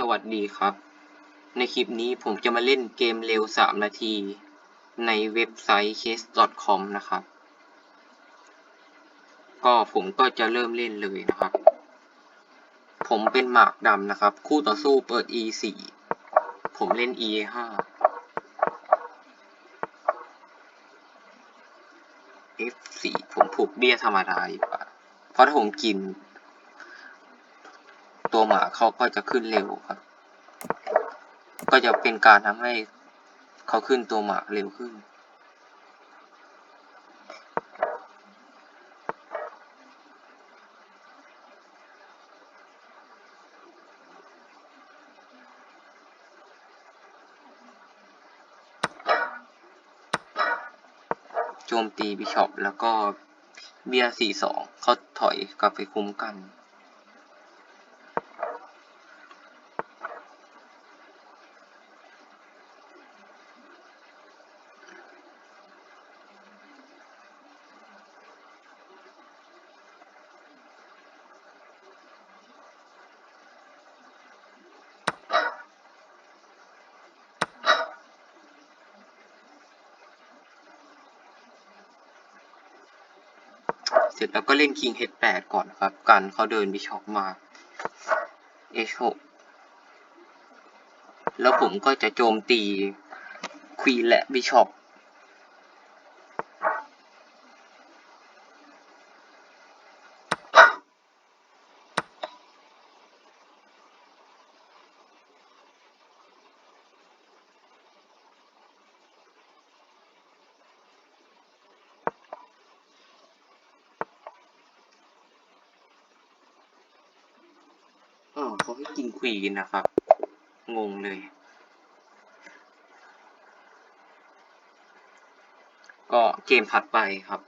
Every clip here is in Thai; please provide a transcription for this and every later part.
สวัสดีครับ ในคลิปนี้ผมจะมาเล่นเกมเร็ว 3 นาที ในเว็บไซต์ chess.com นะครับ ก็ผมก็จะเริ่มเล่นเลยนะครับ ผมเป็นหมากดำนะครับ คู่ต่อสู้เปิด e 4 ผมเล่น e 5 f 4 ผมผูกเบี้ยธรรมดาดีกว่า เพราะถ้าผมกิน ตัวหมาเขาก็จะขึ้นเร็วครับ ก็จะเป็นการทำให้เขาขึ้นตัวหมาเร็วขึ้น โจมตีบิชอปแล้วก็เบียร์สี่สองเขาถอยกลับไปคุ้มกัน เสร็จแล้วก็เล่นคิง H8 ก่อนครับ กันเขาเดินบิชอปมา H6 แล้วผมก็จะโจมตีควีนและบิชอป เขาให้กินควีนนะครับ งงเลย ก็เกมถัดไปครับ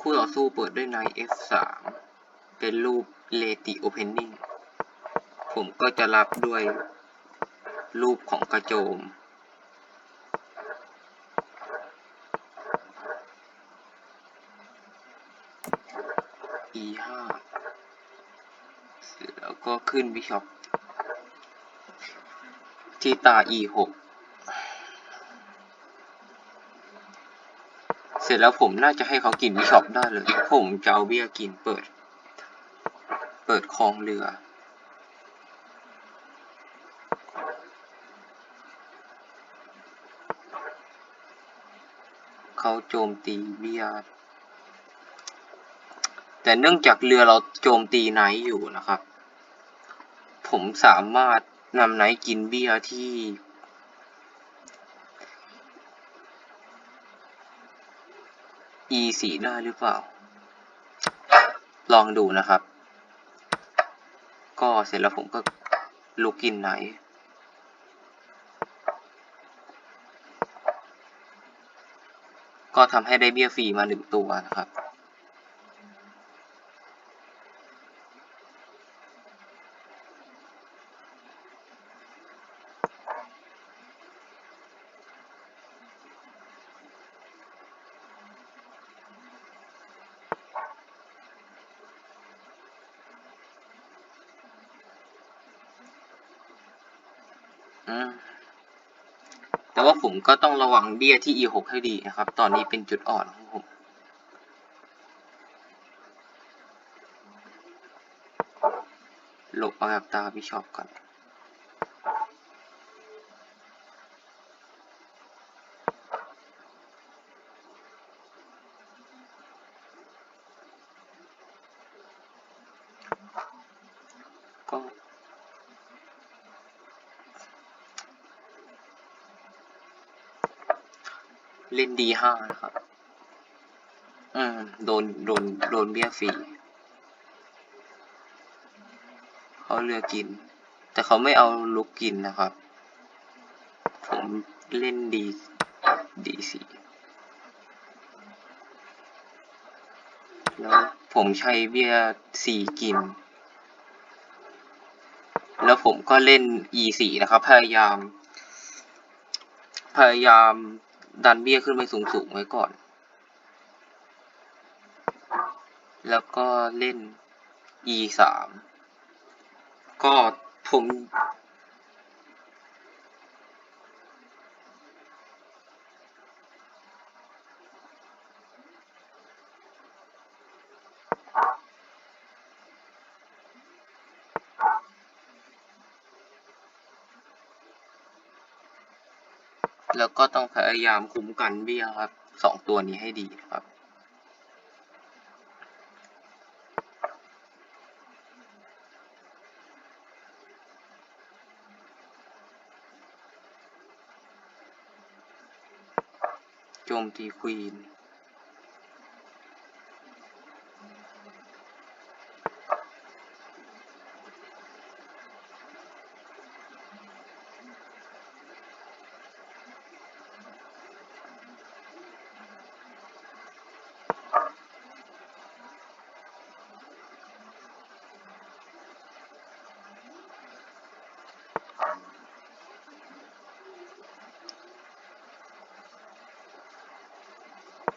คู่ต่อสู้เปิดด้วยไน F3 เป็นรูปเลติโอเพนนิ่งผมก็จะรับด้วยรูปของกระโจม e ห้าเสร็จแล้วก็ ขึ้นบิชอปทีตา e หกเสร็จแล้วผมน่าจะให้เขากินบิชอปได้เลย ผมจะเอาเบี้ยกินเปิด เปิดคลองเรือ เขาโจมตีเบี้ยแต่เนื่องจากเรือเราโจมตีไนท์อยู่นะครับ ผมสามารถนำไนท์กินเบี้ยที่ e สีได้หรือเปล่า ลองดูนะครับ ก็เสร็จแล้วผมก็ลุกกินไนท์ก็ทำให้ได้เบี้ยฟรีมาหนึ่งตัวนะครับ แต่ว่าผมก็ต้องระวังเบี้ยที่ e 6 ให้ดีนะครับ ตอนนี้เป็นจุดอ่อนของผมหลบเอาแบบตาบิชอบก่อน เล่นดีห้านะครับ อืม โดน โดน โดนเบี้ยฟรีเขาเลือกกิน แต่เขาไม่เอาลุกกินนะครับ ผมเล่นดีดีสีแล้วผมใช้เบี้ยสี่กิน แล้วผมก็เล่น e สี่นะครับ พยายาม พยายาม ดันเบี้ยขึ้นไปสูงๆไว้ก่อน แล้วก็เล่น e สามก็ผม แล้วก็ต้องพยายามคุ้มกันเบี้ยครับสองตัวนี้ให้ดีครับ โจมตีควีน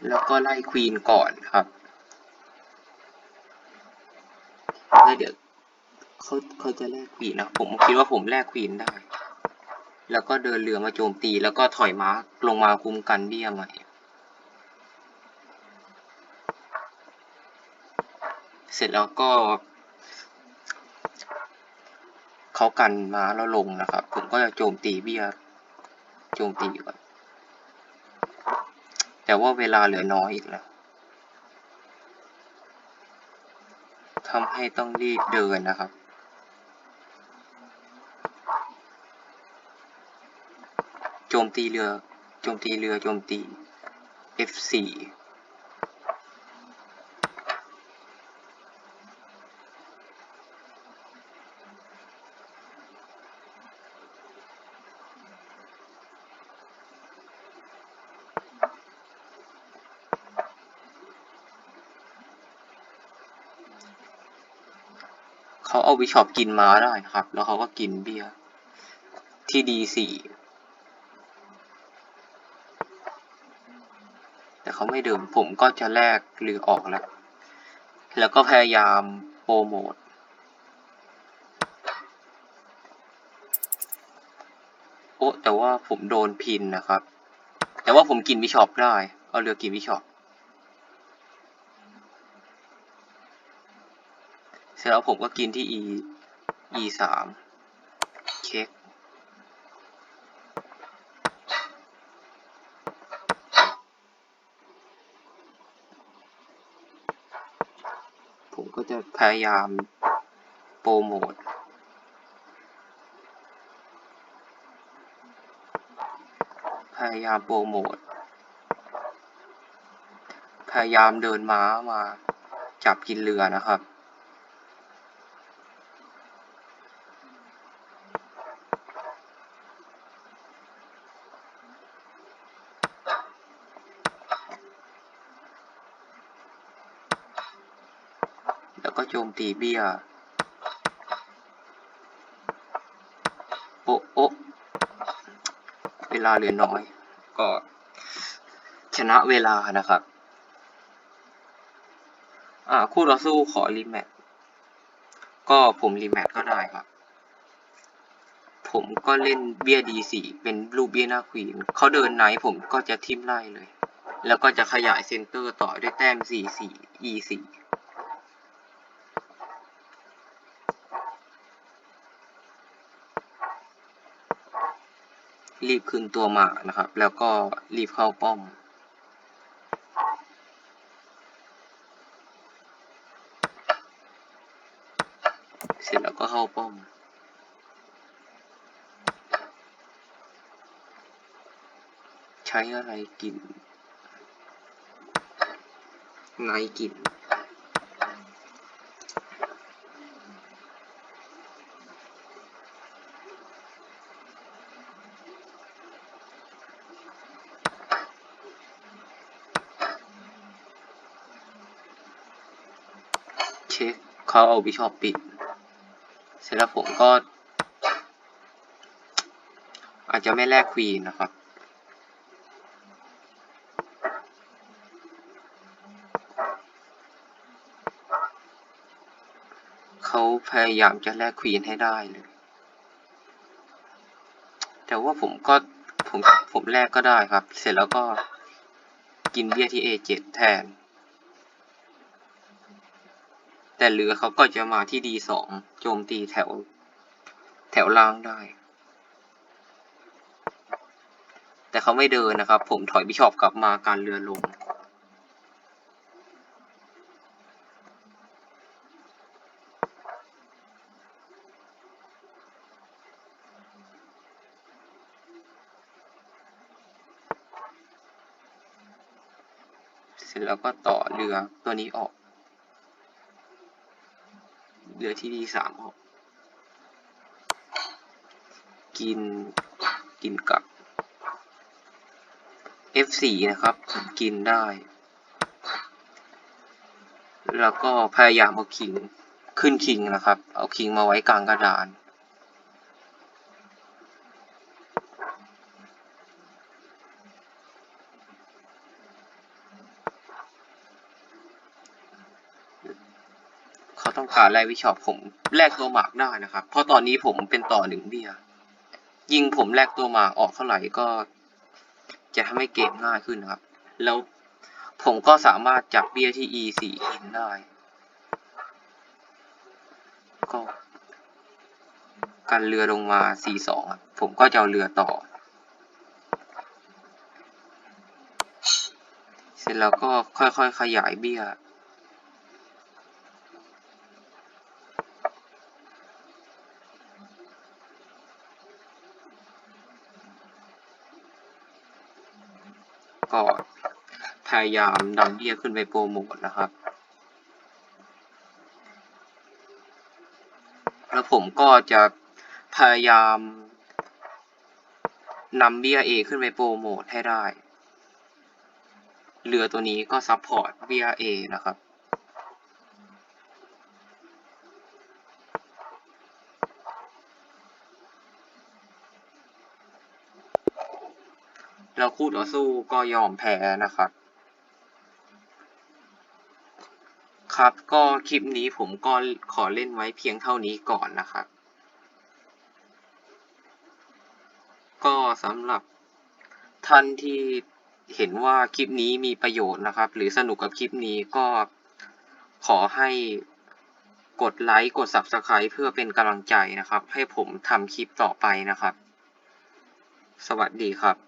แล้วก็ไล่ควีนก่อนครับแล้วเดี๋ยวเขาเขาจะแลกควีนนะผมคิดว่าผมแลกควีนได้ แล้วก็เดินเรือมาโจมตีแล้วก็ถอยม้าลงมาคุมกันเบี้ยใหม่เสร็จแล้วก็ เขากันมาแล้วลงนะครับ ผมก็จะโจมตีเบี้ยโจมตีก่อน แต่ว่าเวลาเหลือน้อยอีกแล้วทำให้ต้องรีบเดินนะครับ โจมตีเรือ โจมตีเรือ โจมตี F4 เขาเอาบิชอปกินม้าได้ครับ แล้วเขาก็กินเบียร์ที่ดีสี่แต่เขาไม่ดื่มผมก็จะแลกเรือออกแล้ว แล้วก็พยายามโปรโมทโอ้แต่ว่าผมโดนพินนะครับ แต่ว่าผมกินบิชอปได้ เอาเรือกินบิชอป เสร็จแล้วผมก็กินที่ e e สามเช็คผมก็จะพยายามโปรโมทพยายามโปรโมท พยายามเดินม้ามาจับกินเรือนะครับ ก็โจมตีเบี้ย โอะโอะเวลาเหลือน้อย ก็ชนะเวลานะครับ อ่า คู่ต่อสู้ขอรีแมตก็ผมรีแมตก็ได้ครับ ผมก็เล่นเบี้ยดีสี่เป็นรูปเบี้ยหน้าควีนเขาเดินไหนผมก็จะทิมไล่เลย แล้วก็จะขยายเซนเตอร์ต่อด้วยแต้มสี่สี่ e สี่ รีบขึ้นตัวมานะครับ แล้วก็รีบเข้าป้อม เสร็จแล้วก็เข้าป้อมใช้อะไรกินไงกิน ช็คเขาเอาบิชอปปิด เสร็จแล้วผมก็ อาจจะไม่แลกควีนนะครับ เขาพยายามจะแลกควีนให้ได้เลย แต่ว่าผมก็ผมผมแลกก็ได้ครับ เสร็จแล้วก็กินเบี้ยที่ A7 แทน แต่เหลือเขาก็จะมาที่ D2 โจมตีแถว แถวล่างได้ แต่เขาไม่เดินนะครับ ผมถอยบิชอปกลับมาการเรือลง เสร็จแล้วก็ต่อเรือตัวนี้ออกือที่ดีสามออกกิน กินกับ F4 นะครับ กินได้ แล้วก็พยายามเอาคิง ขึ้นคิงนะครับ เอาคิงมาไว้กลางกระดาน เขาต้องการแลวิชอบผมแลกตัวหมากได้นะครับ เพราะตอนนี้ผมเป็นต่อหนึ่งเบียยิงผมแลกตัวหมากออกเท่าไหร่ก็ จะทำให้เกมง่ายขึ้นนะครับ แล้วผมก็สามารถจับเบียที่ e 4 กินได้ ก็การเรือลงมา c 2 ผมก็จะเอาเรือต่อ เสร็จแล้วก็ค่อยๆขยายเบี้ย ก็พยายามดันเบี้ยขึ้นไปโปรโมทนะครับ แล้วผมก็จะพยายามนำเบี้ย A ขึ้นไปโปรโมทให้ได้ เรือตัวนี้ก็ซัพพอร์ตเบี้ย A นะครับ แล้วคู่ต่อสู้ก็ยอมแพ้นะครับ ครับก็คลิปนี้ผมก็ขอเล่นไว้เพียงเท่านี้ก่อนนะครับ ก็สำหรับท่านที่เห็นว่าคลิปนี้มีประโยชน์นะครับ หรือสนุกกับคลิปนี้ก็ขอให้กดไลค์กด Subscribe เพื่อเป็นกำลังใจนะครับ ให้ผมทำคลิปต่อไปนะครับ สวัสดีครับ